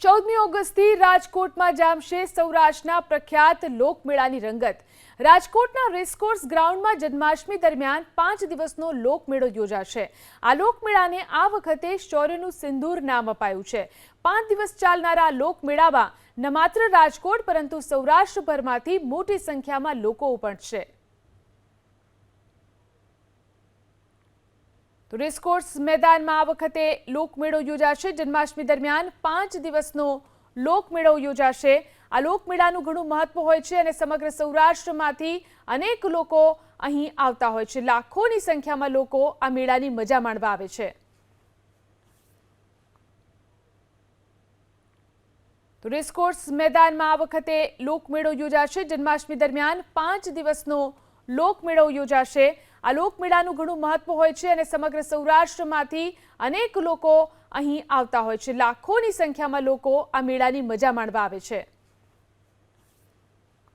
ચૌદમી ઓગસ્ટથી રાજકોટમાં જામશે સૌરાષ્ટ્રના પ્રખ્યાત લોકમેળાની રંગત. રાજકોટના રેસકોર્સ ગ્રાઉન્ડમાં જન્માષ્ટમી દરમિયાન પાંચ દિવસનો લોકમેળો યોજાશે. આ લોકમેળાને આ વખતે શૌર્યનું સિંદૂર નામ અપાયું છે. પાંચ દિવસ ચાલનારા લોકમેળામાં ન માત્ર રાજકોટ, પરંતુ સૌરાષ્ટ્રભરમાંથી મોટી સંખ્યામાં લોકો ઉપડશે. તો રેસકોર્સ મેદાનમાં આ વખતે લોકમેળો યોજાશે. જન્માષ્ટમી દરમિયાન પાંચ દિવસનો લોકમેળો યોજાશે. આ લોકમેળાનું ઘણું મહત્વ હોય છે અને સમગ્ર સૌરાષ્ટ્રમાંથી અનેક લોકો અહીં આવતા હોય છે. લાખોની સંખ્યામાં લોકો આ મેળાની મજા માણવા આવે છે. તો રેસકોર્સ મેદાનમાં આ વખતે લોકમેળો યોજાશે. જન્માષ્ટમી દરમિયાન પાંચ દિવસનો લોકમેળો યોજાશે. આ લોકમેળાનું ઘણું મહત્વ હોય છે અને સમગ્ર સૌરાષ્ટ્રમાંથી અનેક લોકો અહીં આવતા હોય છે. લાખોની સંખ્યામાં લોકો આ મેળાની મજા માણવા આવે છે.